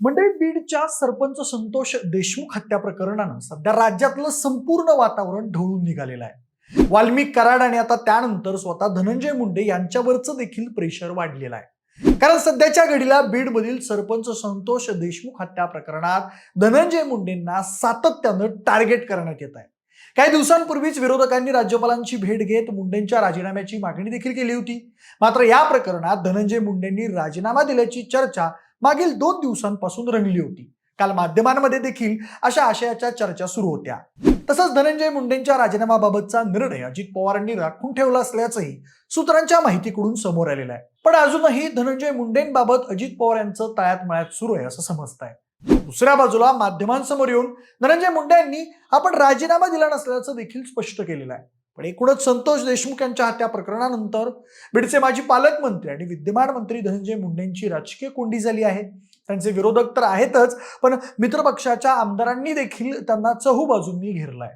म्हणजे बीडच्या सरपंच संतोष देशमुख हत्या प्रकरणानं सध्या राज्यातलं संपूर्ण वातावरण ढवळून निघालेलं आहे. वाल्मिक कराड आणि आता त्यानंतर स्वतः धनंजय मुंडे यांच्यावरचं देखील प्रेशर वाढलेलं आहे. कारण सध्याच्या घडीला बीडमधील सरपंच संतोष देशमुख हत्या प्रकरणात धनंजय मुंडेंना सातत्यानं टार्गेट करण्यात येत आहे. काही दिवसांपूर्वीच विरोधकांनी राज्यपालांची भेट घेत मुंडेंच्या राजीनाम्याची मागणी देखील केली होती. मात्र या प्रकरणात धनंजय मुंडेंनी राजीनामा दिल्याची चर्चा मागील दोन दिवसांपासून रंगली होती. काल माध्यमांमध्ये देखील अशा आशयाच्या चर्चा सुरू होत्या. तसंच धनंजय मुंडेंच्या राजीनामाबाबतचा निर्णय अजित पवारांनी राखून ठेवला असल्याचंही सूत्रांच्या माहितीकडून समोर आलेलं आहे. पण अजूनही धनंजय मुंडेंबाबत अजित पवार यांचं तळ्यात मळ्यात सुरू आहे असं समजत आहे दुसऱ्या बाजूला माध्यमांसमोर येऊन धनंजय मुंडे यांनी आपण राजीनामा दिला नसल्याचं देखील स्पष्ट केलेलं आहे. पण एकूणच संतोष देशमुख यांच्या हत्या प्रकरणानंतर बीडचे माजी पालकमंत्री आणि विद्यमान मंत्री धनंजय मुंडेंची राजकीय कोंडी झाली आहे. त्यांचे विरोधक तर आहेतच पण मित्रपक्षाच्या आमदारांनी देखील त्यांना चहूबाजूंनी घेरलाय.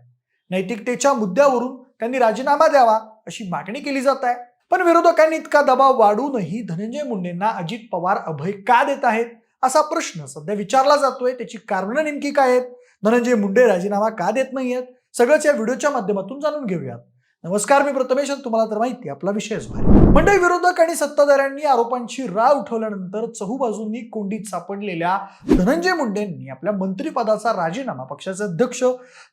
नैतिकतेच्या मुद्द्यावरून त्यांनी राजीनामा द्यावा अशी मागणी केली जात आहे. पण विरोधकांनी इतका दबाव वाढूनही धनंजय मुंडेंना अजित पवार अभय का देत आहेत? असा प्रश्न सध्या विचारला जातोय. त्याची कारणं नेमकी काय आहेत? धनंजय मुंडे राजीनामा का देत नाहीयेत? सगळंच या व्हिडिओच्या माध्यमातून जाणून घेऊयात. नमस्कार मी प्रथमेश तुम्हाला तर माहिती आपला विषयच भारी मंडळी विरोधक आणि सत्ताधाऱ्यांनी आरोपांची राळ उठवल्यानंतर चहूबाजूंनी कोंडीत सापडलेल्या धनंजय मुंडेंनी आपल्या मंत्रिपदाचा राजीनामा पक्षाचे अध्यक्ष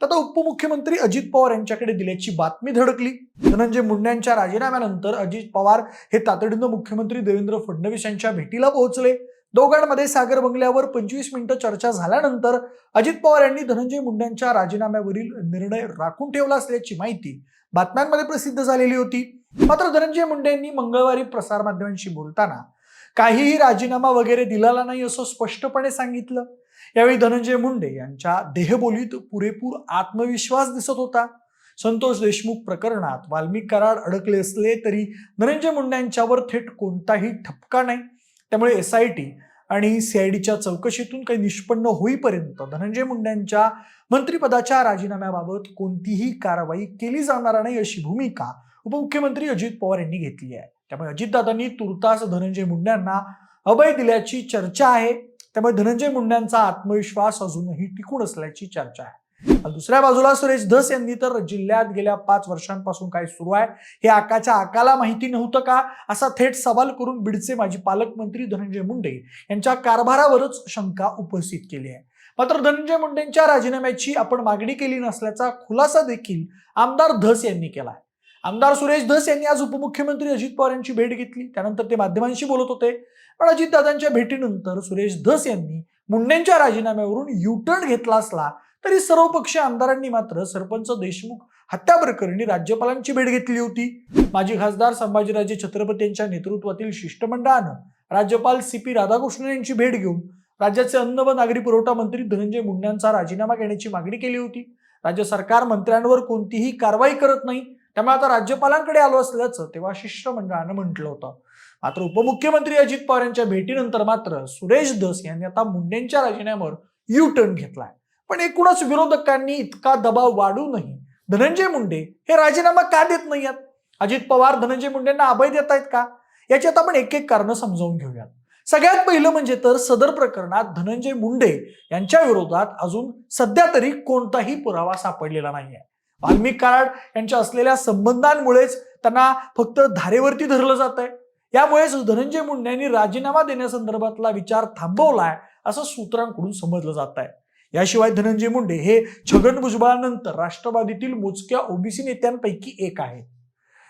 तथा उपमुख्यमंत्री अजित पवार यांच्याकडे दिल्याची बातमी धडकली. धनंजय मुंडेंच्या राजीनाम्यानंतर अजित पवार हे तातडीनं मुख्यमंत्री देवेंद्र फडणवीस यांच्या भेटीला पोहोचले. दोघांमध्ये सागर बंगल्यावर पंचवीस मिनिटं चर्चा झाल्यानंतर अजित पवार यांनी धनंजय मुंडेंच्या राजीनाम्यावरील निर्णय राखून ठेवला असल्याची माहिती बातम्यांमध्ये प्रसिद्ध झालेली होती. मात्र धनंजय मुंडे यांनी मंगळवारी प्रसारमाध्यमांशी बोलताना काहीही राजीनामा वगैरे दिलेला नाही असं स्पष्टपणे सांगितलं. यावेळी धनंजय मुंडे यांच्या देहबोलीत पुरेपूर आत्मविश्वास दिसत होता. संतोष देशमुख प्रकरणात वाल्मिक कराड अडकले असले तरी धनंजय मुंडे यांच्यावर थेट कोणताही ठपका नाही. त्यामुळे एस आय टी आणि सीआयडीच्या चौकशीतून काही निष्पन्न होईपर्यंत धनंजय मुंडेंच्या मंत्रिपदाच्या राजीनाम्याबाबत कोणतीही कारवाई केली जाणार नाही अशी भूमिका उपमुख्यमंत्री अजित पवार यांनी घेतली आहे. त्यामुळे अजितदादांनी तुर्तास धनंजय मुंड्यांना अभय दिल्याची चर्चा आहे. त्यामुळे धनंजय मुंड्यांचा आत्मविश्वास अजूनही टिकून असल्याची चर्चा आहे. दुसऱ्या बाजूला सुरेश धस यांनी तर जिल्ह्यात गेल्या पाच वर्षांपासून काय सुरू आहे हे आकाच्या आकाला माहिती नव्हतं का? असा थेट सवाल करून बीडचे माजी पालकमंत्री धनंजय मुंडे यांच्या कारभारावरच शंका उपस्थित केली आहे. मात्र धनंजय मुंडेंच्या राजीनाम्याची आपण मागणी केली नसल्याचा खुलासा देखील आमदार धस यांनी केला आमदार सुरेश धस यांनी आज उपमुख्यमंत्री अजित पवार यांची भेट घेतली. त्यानंतर ते माध्यमांशी बोलत होते. पण अजितदादांच्या भेटीनंतर सुरेश धस यांनी मुंडेंच्या राजीनाम्यावरून युटर्न घेतला असला तरी सर्वपक्षीय आमदारांनी मात्र सरपंच देशमुख हत्या प्रकरणी राज्यपालांची भेट घेतली होती. माजी खासदार संभाजीराजे छत्रपती यांच्या नेतृत्वातील शिष्टमंडळानं राज्यपाल सी पी राधाकृष्णन यांची भेट घेऊन राज्याचे अन्न व नागरी पुरवठा मंत्री धनंजय मुंड्यांचा राजीनामा घेण्याची मागणी केली होती. राज्य सरकार मंत्र्यांवर कोणतीही कारवाई करत नाही त्यामुळे आता राज्यपालांकडे आलो असल्याचं तेव्हा शिष्टमंडळानं म्हटलं होतं. मात्र उपमुख्यमंत्री अजित पवार यांच्या भेटीनंतर मात्र सुरेश धस यांनी आता मुंडेंच्या राजीनाम्यावर यू टर्न घेतलाय. पण एकूणच विरोधकांनी इतका दबाव वाढूनही धनंजय मुंडे हे राजीनामा का देत नाही आहेत? अजित पवार धनंजय मुंडेंना अभय देत आहेत का? याची आता आपण एक एक कारण समजावून घेऊयात. सगळ्यात पहिलं म्हणजे तर सदर प्रकरणात धनंजय मुंडे यांच्या विरोधात अजून सध्या तरी कोणताही पुरावा सापडलेला नाहीये. वाल्मिक कराड यांच्या असलेल्या संबंधांमुळेच त्यांना फक्त धारेवरती धरलं जात आहे यामुळेच धनंजय मुंडे यांनी राजीनामा देण्यासंदर्भातला विचार थांबवलाय असं सूत्रांकडून समजलं जात आहे याशिवाय धनंजय मुंडे हे छगन भुजबळानंतर राष्ट्रवादीतील मोजक्या ओबीसी नेत्यांपैकी एक आहेत.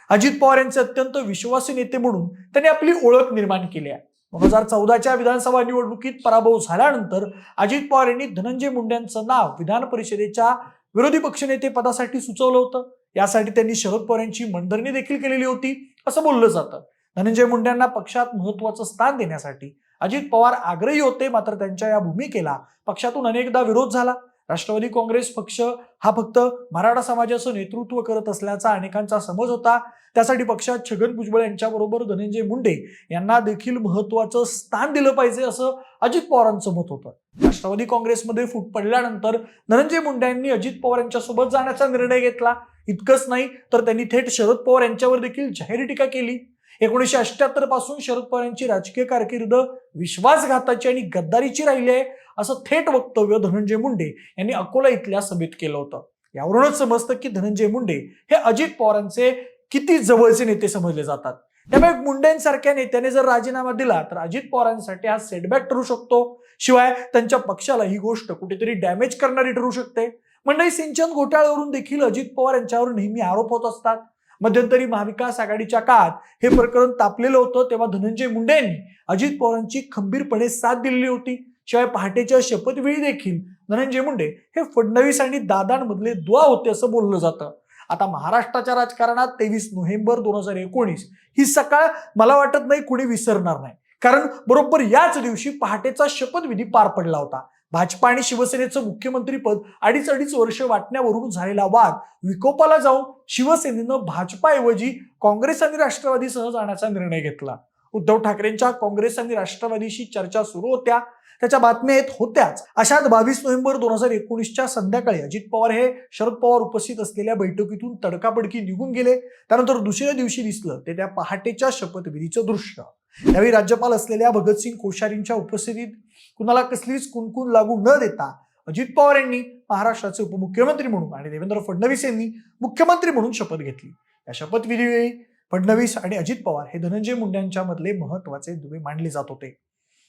अजित पवार यांचे अत्यंत विश्वासी नेते म्हणून त्यांनी आपली ओळख निर्माण केली आहे. दोन हजार चौदाच्या विधानसभा निवडणुकीत पराभव झाल्यानंतर अजित पवार यांनी धनंजय मुंडेंचं नाव विधान परिषदेच्या विरोधी पक्षनेते पदासाठी सुचवलं होतं. यासाठी त्यांनी शरद पवार यांची मनधरणी देखील केलेली होती असं बोललं जातं. धनंजय मुंडेंना पक्षात महत्वाचं स्थान देण्यासाठी अजित पवार आग्रही होते मात्र त्यांच्या या भूमिकेला पक्षातून अनेकदा विरोध झाला. राष्ट्रवादी काँग्रेस पक्ष हा फक्त मराठा समाजाचं नेतृत्व करत असल्याचा अनेकांचा समज होता. त्यासाठी पक्षात छगन भुजबळ यांच्याबरोबर धनंजय मुंडे यांना देखील महत्वाचं स्थान दिलं पाहिजे असं अजित पवारांचं मत होतं. राष्ट्रवादी काँग्रेसमध्ये फूट पडल्यानंतर धनंजय मुंडे यांनी अजित पवार यांच्यासोबत जाण्याचा निर्णय घेतला. इतकंच नाही तर त्यांनी थेट शरद पवार यांच्यावर देखील जाहीर टीका केली. एकोणीसशे अठ्याहत्तरपासून शरद पवार यांची राजकीय कारकीर्द विश्वासघाताची आणि गद्दारीची राहिली आहे असं थेट वक्तव्य धनंजय मुंडे यांनी अकोला इथल्या सभेत केलं होतं. यावरूनच समजतं की धनंजय मुंडे हे अजित पवारांचे किती जवळचे नेते समजले जातात. त्यामुळे मुंडेंसारख्या नेत्याने जर राजीनामा दिला तर अजित पवारांसाठी हा सेटबॅक ठरू शकतो. शिवाय त्यांच्या पक्षाला ही गोष्ट कुठेतरी डॅमेज करणारी ठरू शकते. मंडळी सिंचन घोटाळ्यावरून देखील अजित पवार यांच्यावर नेहमी आरोप होत असतात. मध्यंतरी महाविकास आघाडीच्या काळात हे प्रकरण तापलेलं होतं तेव्हा धनंजय मुंडे यांनी अजित पवारांची खंबीरपणे साथ दिलेली होती. शिवाय पहाटेच्या शपथवेळी देखील धनंजय मुंडे हे फडणवीस आणि दादांमधले दुआ होते असं बोललं जातं. आता महाराष्ट्राच्या राजकारणात तेवीस नोव्हेंबर दोन हजार एकोणीस ही सकाळ मला वाटत नाही कुणी विसरणार नाही. कारण बरोबर याच दिवशी पहाटेचा शपथविधी पार पडला होता. भाजपा आणि शिवसेनेचं मुख्यमंत्रीपद अडीच अडीच वर्ष वाटण्यावरून झालेला वाद विकोपाला जाऊन शिवसेनेनं भाजपाऐवजी काँग्रेस आणि राष्ट्रवादीसह जाण्याचा निर्णय घेतला. उद्धव ठाकरेंच्या काँग्रेस आणि राष्ट्रवादीशी चर्चा सुरू होत्या. त्याच्या बातम्या येत होत्याच. अशात बावीस नोव्हेंबर दोन हजार एकोणीसच्या संध्याकाळी अजित पवार हे शरद पवार उपस्थित असलेल्या बैठकीतून तडकाबडकी निघून गेले. त्यानंतर दुसऱ्या दिवशी दिसलं ते त्या पहाटेच्या शपथविधीचं दृश्य. यावेळी राज्यपाल असलेल्या भगतसिंग कोश्यारींच्या उपस्थितीत कुणाला कसलीच कुणकुण लागू न देता अजित पवार यांनी महाराष्ट्राचे उपमुख्यमंत्री म्हणून आणि देवेंद्र फडणवीस यांनी मुख्यमंत्री म्हणून शपथ घेतली. या शपथविधीवेळी फडणवीस आणि अजित पवार हे धनंजय मुंड्यांच्या मधले महत्त्वाचे दुवे मानले जात होते.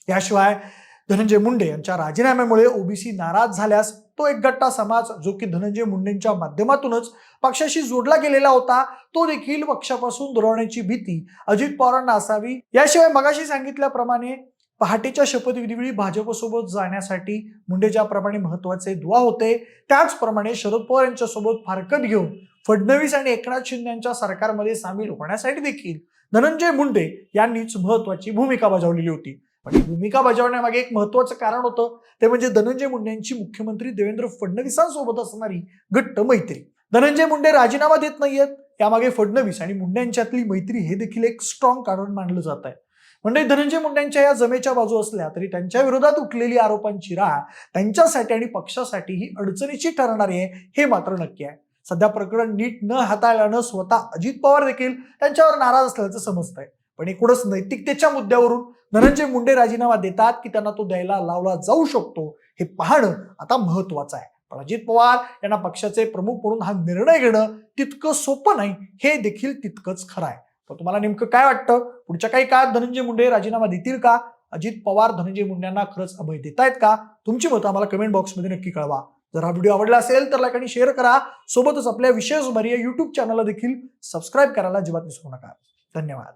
याशिवाय धनंजय मुंडे यांच्या राजीनाम्यामुळे ओबीसी नाराज झाल्यास तो एक गट्टा समाज जो की धनंजय मुंडेंच्या माध्यमातूनच पक्षाशी जोडला गेलेला होता तो देखील पक्षापासून दुरावण्याची भीती अजित पवारांना असावी. याशिवाय मगाशी सांगितल्याप्रमाणे पहाटेच्या शपथविधीवेळी भाजपसोबत जाण्यासाठी मुंडे ज्याप्रमाणे महत्त्वाचे दुवा होते. त्याचप्रमाणे शरद पवार यांच्यासोबत फारकत घेऊन फडणवीस आणि एकनाथ शिंदे यांच्या सरकारमध्ये सामील होण्यासाठी देखील धनंजय मुंडे यांनीच महत्वाची भूमिका बजावलेली होती. पण ही भूमिका बजावण्यामागे एक महत्वाचं कारण होतं. ते म्हणजे धनंजय मुंडे यांची मुख्यमंत्री देवेंद्र फडणवीसांसोबत असणारी घट्ट मैत्री. धनंजय मुंडे राजीनामा देत नाहीयेत यामागे फडणवीस आणि मुंडे यांच्यातली मैत्री हे देखील एक स्ट्रॉंग कारण मानलं जात आहे. म्हणजे धनंजय मुंडेंच्या या जमेच्या बाजू असल्या तरी त्यांच्या विरोधात उठलेली आरोपांची राह त्यांच्यासाठी आणि पक्षासाठी ही अडचणीची ठरणारी आहे हे मात्र नक्की आहे. सध्या प्रकरण नीट न हाताळल्यानं स्वतः अजित पवार देखील त्यांच्यावर नाराज असल्याचं समजतंय. पण एकूणच नैतिकतेच्या मुद्द्यावरून धनंजय मुंडे राजीनामा देतात की त्यांना तो द्यायला लावला जाऊ शकतो हे पाहणं आता महत्वाचं आहे. पण अजित पवार यांना पक्षाचे प्रमुख म्हणून हा निर्णय घेणं तितकं सोपं नाही हे देखील तितकंच खरं आहे. तर तुम्हाला नेमकं काय वाटतं? पुढच्या काही काळात धनंजय मुंडे राजीनामा देतील का? अजित पवार धनंजय मुंडेंना खरंच अभय देतायत का? तुमची मतं आम्हाला कमेंट बॉक्समध्ये नक्की कळवा. जर हा व्हिडिओ आवडला असेल तर लाईक आणि शेअर करा. सोबतच आपल्या विशेष या युट्यूब चॅनलला देखील सबस्क्राईब करायला अजिबात विसरू नका. धन्यवाद.